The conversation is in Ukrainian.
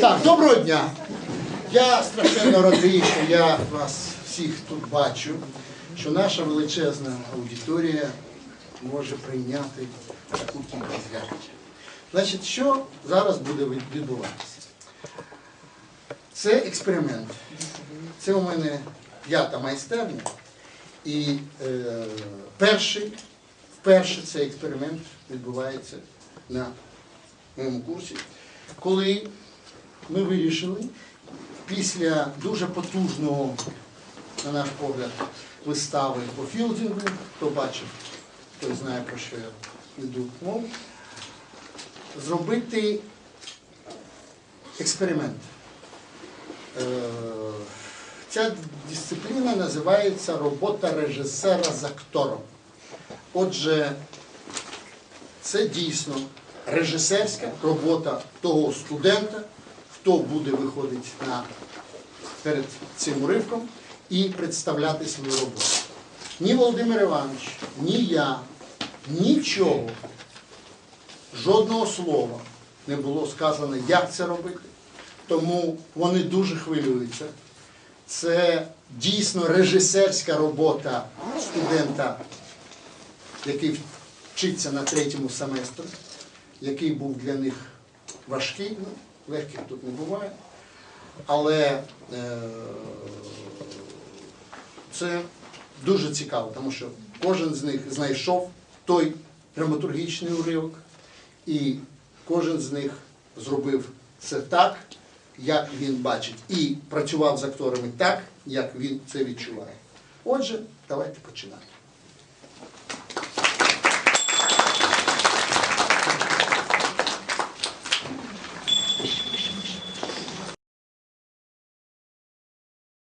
Так, доброго дня. Я страшенно радий, що я вас всіх тут бачу, що наша величезна аудиторія може прийняти таку кількість глядачів. Значить, що зараз буде відбуватися? Це експеримент. Це у мене п'ята майстерня. І е, перший, вперше цей експеримент відбувається на моєму курсі, коли ми вирішили після дуже потужного, на наш погляд, вистави по філдингу, хто бачив, той знає про що я веду мову, зробити експеримент. Е, Ця дисципліна називається робота режисера з актором. Отже, це дійсно режисерська робота того студента, хто буде виходити на, перед цим уривком і представляти свою роботу. Ні Володимир Іванович, ні я, нічого, жодного слова не було сказано, як це робити. Тому вони дуже хвилюються. Це дійсно режисерська робота студента, який вчиться на третьому семестрі, який був для них важкий, легких тут не буває. Але е, це дуже цікаво, тому що кожен з них знайшов той драматургічний уривок, і кожен з них зробив це так, як він бачить, і працював з акторами так, як він це відчуває. Отже, давайте починати.